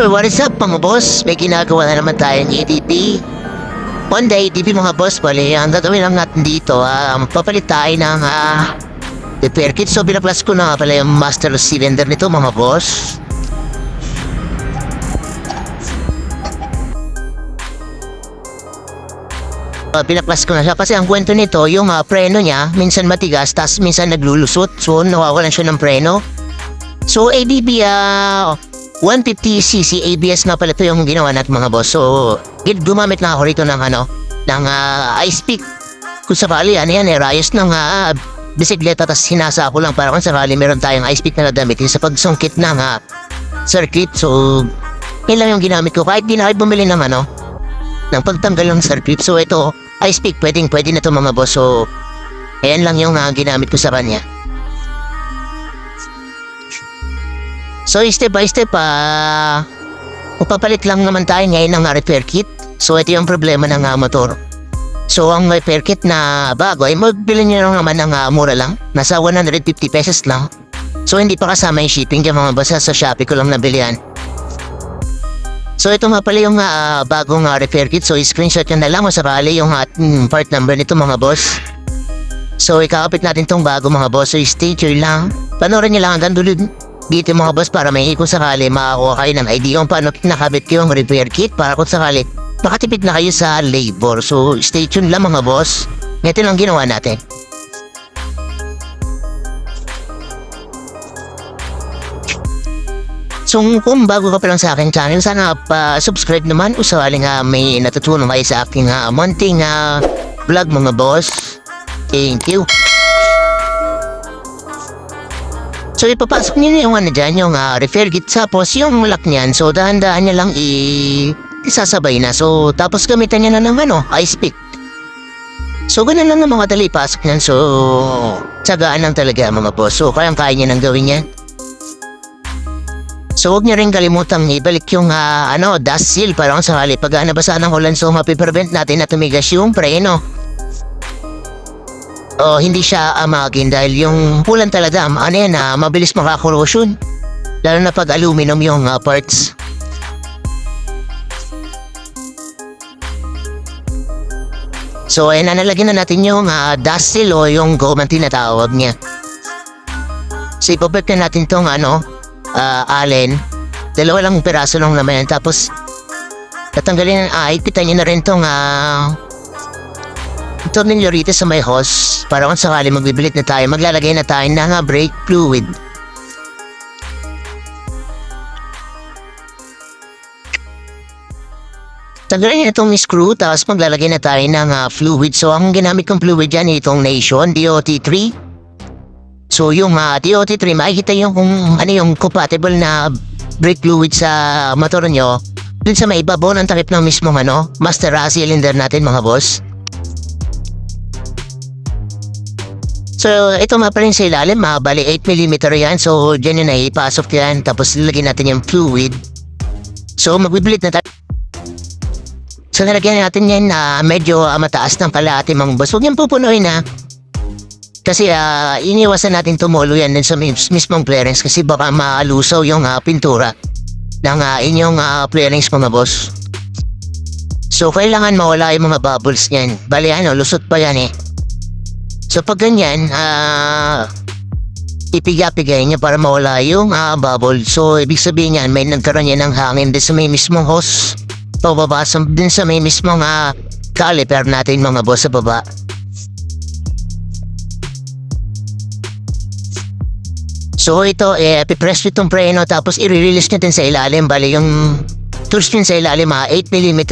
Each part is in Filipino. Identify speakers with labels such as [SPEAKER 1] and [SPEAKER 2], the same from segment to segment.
[SPEAKER 1] What is up mga boss? May ginagawa na naman tayo ng ADP. One day, ADP mga boss, bali, ang gagawin lang natin dito, ah, papalit tayo ng ah, repair kit. So, binaplas ko na nga pala yung master cylinder nito mga boss. Uh, pinaplas ko na siya kasi ang kwento nito, yung ah, preno niya, minsan matigas, tas minsan naglulusot. So, nawawalan siya ng preno. So, ADB, ah, 150cc ABS nga pala ito yung ginawa natin mga boss. So, gumamit na ako rito ng ano, ng ah, ice pick. Kung sakali, ano yan, eh, rayos ng ah, bisikleta, tas hinasa ko lang para kung sakali meron tayong ice pick na gagamitin sa pagsungkit ng ah, circuit. So, yun lang yung ginamit ko. Kahit di na kayo bumili ng ano, ng pagtanggal ng circuit. So, ito, ice pick, pwedeng pwede na to mga boss. So, ayan lang yung ah, ginamit ko sa kanya. So step by step, ah, magpapalit lang naman tayo ngayon ng ah, repair kit. So ito yung problema ng ah, motor. So ang repair kit na bago ay magbili nyo lang naman ng ah, mura lang. Nasa 150 pesos lang. So hindi pa kasama yung shipping yung mga basa sa Shopee ko lang nabili yan. So ito nga pala yung ah, bagong ah, repair kit. So screenshot nyo na lang o sakali yung ah, mm, part number nito mga boss. So ikakapit natin tong bago mga boss. So stay tuned lang. Panoorin nyo lang hanggang dulo dito mga boss para may kung sakali makakuha kayo ng idea kung paano nakabit yung repair kit para kung sakali makatipid na kayo sa labor. So stay tuned lang mga boss. Ito lang ginawa natin. So kung bago ka pa lang sa aking channel, sana pa-subscribe naman o sakaling nga may natutunan kayo sa aking uh, munting ah, vlog mga boss. Thank you. So ipapasok niyo na yung ano dyan, yung uh, repair kit tapos yung lock niyan. So dahan-dahan niya lang i isasabay na. So tapos gamitan niya na ng ano, ice pick. So ganun lang naman kadali pasok niyan. So tsagaan lang talaga mga boss. So kayang-kaya niya nang gawin yan. So huwag niyo rin kalimutang ibalik yung ah, ano, dust seal para kung sakali pag uh, nabasa ng ulan so mapiprevent natin na tumigas yung preno. O hindi siya amagin dahil yung pulan talaga, ano yan, ah, mabilis makakorrosion. Lalo na pag aluminum yung ah, parts. So ayan na nalagyan na natin yung ah, dust seal o yung gum tinatawag niya. So ipapit na natin tong ano, ah, allen. Dalawa lang piraso lang naman yan. Tapos tatanggalin ang ah, ipitan niyo na rin tong ah, tornilyo rito sa may hose para kung sakali magbibilit na tayo, maglalagay na tayo ng brake fluid. Tanggalin niyo itong screw, tapos maglalagay na tayo ng ah, fluid. So, ang ginamit kong fluid dyan, itong Nation DOT3. So, yung ah, DOT3, makikita yung kung ano yung compatible na brake fluid sa motor nyo. Dun sa may ibabaw ng takip ng mismong ano, master cylinder natin mga boss. So, ito nga pa rin sa ilalim, mga bali 8mm yan. So, dyan yun ay ipasok yan. Tapos, lalagyan natin yung fluid. So, magbibilit na tayo. So, nalagyan natin yan na medyo ah, mataas ng kalahati mga boss. Huwag yan pupunuin na. Kasi, ah, iniwasan natin tumulo yan din sa mis- mismong clearance kasi baka maalusaw yung ah, pintura ng ah, inyong ah, clearance mga boss. So, kailangan mawala yung mga bubbles niyan. Bali, ano, lusot pa yan eh. So pag ganyan, ah, ipiga-pigay niya para mawala yung ah, bubble. So ibig sabihin niyan, may nagkaroon niya ng hangin din sa may mismong hose. Pababa sa, din sa may mismong ah, caliper natin mga boss sa baba. So ito, eh, pipress itong preno tapos i-release natin sa ilalim. Bali yung tools pin sa ilalim, mga 8mm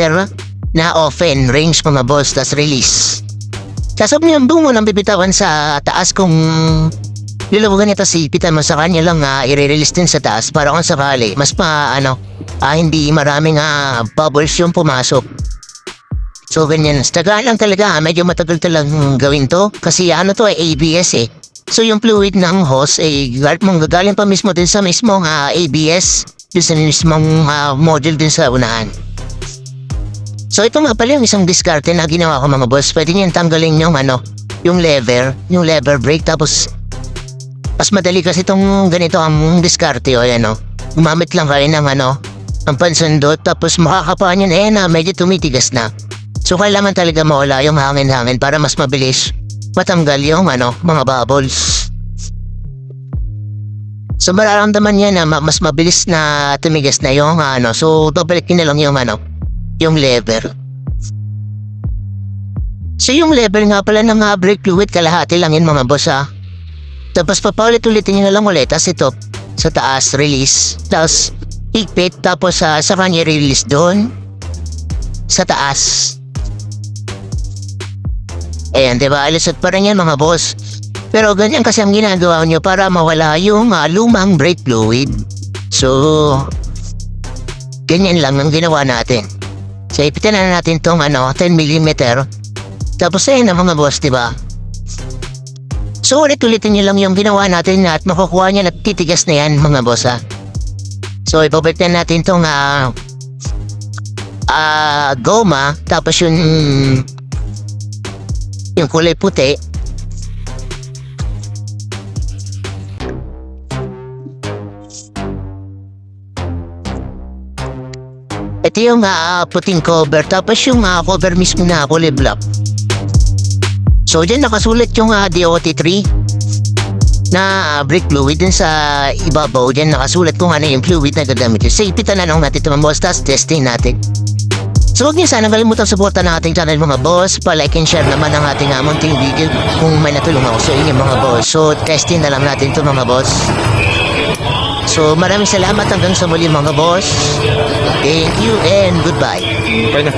[SPEAKER 1] na open range mga boss, tas release. Kasab niya ang bungo ng bibitawan sa taas kung lilawagan ito si pitan mo sa kanya lang nga i-release din sa taas para kung sakali mas pa ano ah, hindi maraming ah, bubbles yung pumasok. So ganyan, tagaan lang talaga ah, medyo matagal talagang gawin to kasi ano to ay ABS eh. So yung fluid ng hose ay eh, mong gagaling pa mismo din sa mismong ah, ABS din sa mismong ah, module din sa unahan. So ito nga pala yung isang diskarte na ginawa ko mga boss. Pwede niyan tanggalin yung ano, yung lever, yung lever brake tapos mas madali kasi itong ganito ang diskarte o ano. Gumamit lang kayo ng ano, ang pansundot tapos makakapa niya na yan na medyo tumitigas na. So kailangan talaga mawala yung hangin-hangin para mas mabilis matanggal yung ano, mga bubbles. So mararamdaman niya na ma- mas mabilis na tumigas na yung ano. So babalikin na lang yung ano, yung lever. So yung lever nga pala ng uh, brake fluid kalahati lang yun mga boss ah. Tapos papaulit-ulitin nyo na lang ulit. Tapos ito, sa taas, release. Tapos, higpit. Tapos, sa sa kanya release doon. Sa taas. Ayan, di ba? Alisot pa rin yan, mga boss. Pero ganyan kasi ang ginagawa nyo para mawala yung ah, lumang brake fluid. So, ganyan lang ang ginawa natin. So, ipitan na natin tong ano, 10mm. Tapos, ayun na mga boss, di ba? So ulit-ulitin nyo lang yung ginawa natin at makukuha niya na titigas na yan mga boss ha. So ipapalitan natin tong ah ah, goma tapos yung yung kulay puti. Ito yung ah, puting cover tapos yung ah, cover mismo na kulay black. So dyan nakasulat yung ah, DOT3 na ah, brake fluid din sa ibabaw. Dyan nakasulat kung ano yung fluid na gagamit yun. So ipitan na lang natin ito mga boss, tapos testing natin. So huwag niyo sana kalimutan suporta ng ating channel mga boss. Pa-like and share naman ang ating uh, munting video kung may natulong ako sa inyo mga boss. So testing na lang natin ito mga boss. So maraming salamat hanggang sa muli mga boss. Thank you and goodbye.
[SPEAKER 2] Okay na.